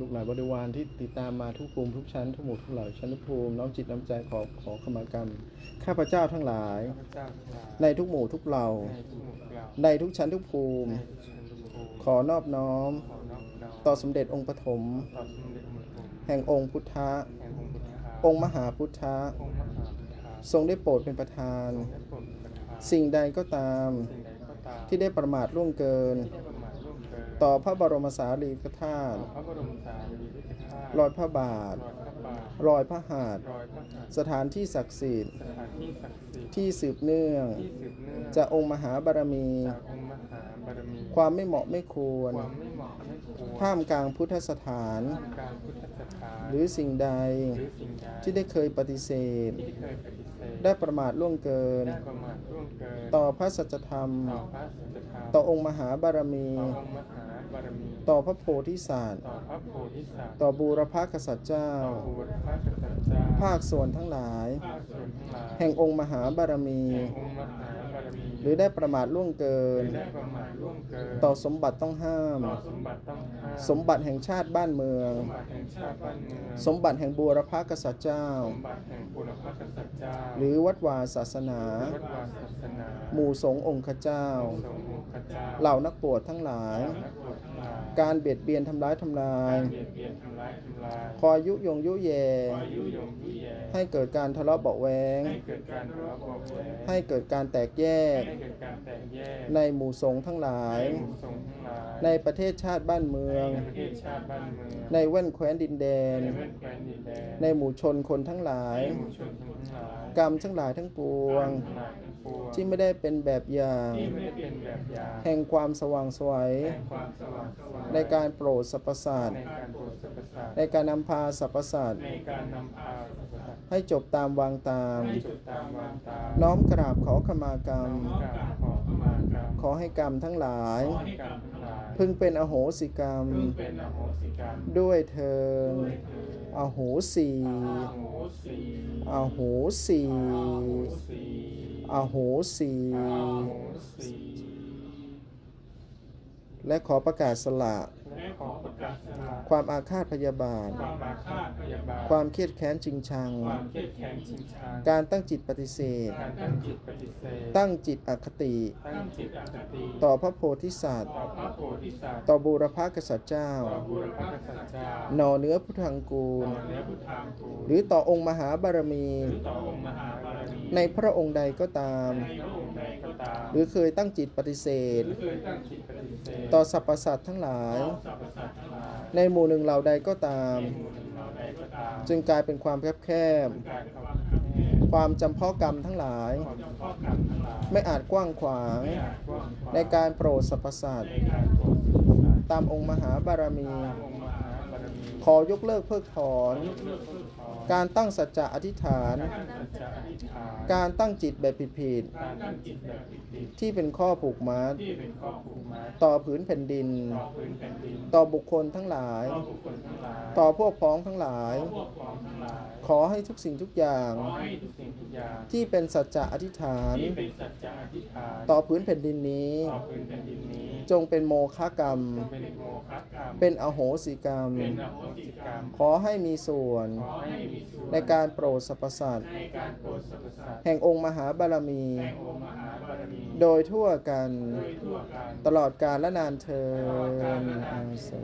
ลูกหลานบริวารที่ติดตามมาทุกภูมิทุกชั้นทุกหมู่ทุกเหล่าชั้นภูมิน้อมจิตน้อมใจขอขอขมากรรม ข้าพเจ้าทั้งหลายพระเจ้าทั้งหลายในทุกหมู่ทุกเหล่าในทุกหมู่เราในทุกชั้นทุกภูมิในทุกชั้นทุกภูมิ ขอนอบน้อมขอนอบน้อมต่อสมเด็จองค์ปฐมต่อสมเด็จพระพุทธแห่งองค์พุทธะแห่งองค์พุทธาองค์มหาพุทธะองค์มหาพุทธาทรงได้โปรดเป็นประธานและโปรดประทานสิ่งใดก็ตามสิ่งใดก็ตาม ที่ได้ประมาทล่วงเกิน ต่อพระบรมสารีริกธาต่อตุพระบรมสารีริกธาตุรอยพระบาท รอยพระบาทรอยพระหาตุรอยพระหัตถ์สถานที่ศักดิ์สิทธิ์ สถานที่ศักดิ์สิทธิ์ที่สืบเนื่อง ที่สืบเนื่องจากองค์มหาบารมี จากองค์มหาบารมีความไม่เหมาะไม่ควร ความไม่เหมาะไม่ควรท่ามกลางพุทธสถานการพุทธสถานหรือสิ่งใดหรือสิ่งใดที่ได้เคยปฏิเสธที่เคยปฏิเสธได้ประมาทล่วงเกิน ได้ประมาทร่วงเกินต่อพระสัจธรรมต่อพระสัจธรรมต่อองค์มหาบารมี ต่อองค์มหา บารมี ต่อพระโพธิสัตว์ต่อพระโพธิสัตว์ ต่อบูรพกษัตริย์เจ้า ต่อบูรพกษัตริย์เจ้า ภาคส่วนทั้งหลาย ภาคส่วนทั้งหลาย แห่งองค์มหาบารมี แห่งองค์มหาบารมี หรือได้ประมาทล่วงเกิหนรือได้ประมาทร่วงเกิน ต่อสมบัติต้องห้าม ต่อสมบัติต้องห้าม สมบัติแห่งชาติบ้านเมือง สมบัติแห่งชาติบ้านเมือง สมบัติแห่งบูรพกษัตริย์เจ้า สมบัติแห่งบูรพกษัตริย์เจ้าหรือวัดวาศาสนา วัดวาศาสนาหมู่สงฆ์องค์ข้าเจ้าทรงองค์ข้าเจ้าเหล่านักบวชทั้งหลาย นักบวชทั้งหลายการเบียดเบียนทำร้ายทำลายเบียดเบียนทำร้ายทำลายคอยยุยงยุแยขอยุยงยุแย ให้เกิดการทะเลาะเบาะแวงให้เกิดการทะเลาะเบาะแว้งให้เกิดการแตกแยก ให้เกิดการแตกแยกในหมู่สงฆ์ทั้งหลาย ในหมู่สงฆ์ทั้งหลายในประเทศชาติบ้านเมือง ในประเทศชาติบ้านเมืองในแว่นแคว้นดินแดน ในแว่นแคว้นดินแดนในหมู่ชนคนทั้งหลาย ในหมู่ชนทั้งหลายกรรมทั้งหลายทั้งปวง ทั้งหลายทั้งปวงที่ไม่ได้เป็นแบบอย่าง ที่ไม่ได้เป็นแบบอย่างแห่งความสว่างไสวยแห่งความสว่างไสวในการโปรดสรรพสัตในว์การโปรดสรรพสัตว์ในการนำพาสรรพสัตว์ในการนำพาสรรพสัตว์ให้จบตามวางตามให้จดตามวางตาม น้อมกราบขอขมากรรมกราบขอขมากรรมขอให้กรรมทั้งหลายขอให้กรรมทั้งหลาย พึงเป็นอโหสิกรรมพึงเป็นอโหสิกรรมด้วยเทิงอโหสีอโหสิอโหสีอโหสิอโหสีอโหสิและขอประกาศสละและขอ ประกาศสละความอาฆาตพยาบาท ความอาฆาตพยาบาท ความเครียดแค้นจริงชัง ความเครียดแค้นชิงชัง การตั้งจิตปฏิเสธ การตั้งจิตปฏิเสธ ตั้งจิตอคติ ตั้งจิตอคติ ต่อพระโพธิสัตว์ ต่อพระโพธิสัตว์ ต่อบูรพกษัตริย์เจ้า ต่อบุรพกษัตริย์เจ้า หนอเนื้อพุทธังกูลต่อเนื้อพุทธามกูลหรือต่อองค์มหาบารมีหรือต่อองค์มหาบารมี ในพระองค์ใดก็ตามในพระองค์ใดก็ตามหรือเคยตั้งจิตปฏิเสธหรือเคยตั้งจิตปฏิเสธ ต่อสรรพสัตว์ทั้งหลาย ต่อสรรพสัตว์ทั้งหลายในหมู่หนึ่งเหล่าใดก็ตามในหมู่หนึ่งเราใดก็ตาม จึงกลายเป็นความแคบแคบการเข้ามาแห่ความจำเพาะกรรมทั้งหลายความเฉพาะกรรมทั้งหลายไม่อาจกว้างขวางไม่อาจกว้างขวาง ในการโปรดสรรพสัตว์ในการโปรดสรรพสัตว์ตามองค์มหาบารมีตามองค์มหาบารมี ขอยกเลิกเพิกถอนย กเลิกเพิกถอนการตั้งสัจจะอธิษฐานการสัจจะอธิษฐาน การตั้งจิตแบบผิดการตั้งจิตแบบผิดๆที่เป็นข้อผูกมัดๆที่เป็นข้อผูกมัด ต่อผืนแผ่นดิน ต่อพื้นแผ่นดินต่อบุคคลทั้งหลายต่อบุคคลทั้งหลายต่อพวกพ้องทั้งหลาย ต่อพวกพ้องทั้งหลาย ขอให้ทุกสิ่งทุกอย่างขอให้ทุกสิ่งทุกอย่างที่เป็นสัจจะอธิษฐานที่เป็นสัจจะอธิษฐาน ต่อพื้นแผ่นดินนี้ต่อพื้นแผ่นดินนี้ จงเป็นโมฆะกรรม เป็นโมฆะกรรม เป็นอโหสิกรรม เป็นอโหสิกรรม ขอให้มีส่วน ขอให้มีส่วนในการโปรดสรรพสัตว์ในการโปรดสรรพสัตว์แห่งองค์มหาบารมี แห่งองค์มหาบารมี โดยทั่วกัน โดยทั่วกัน ตลอดกาลและนานเทินอาสา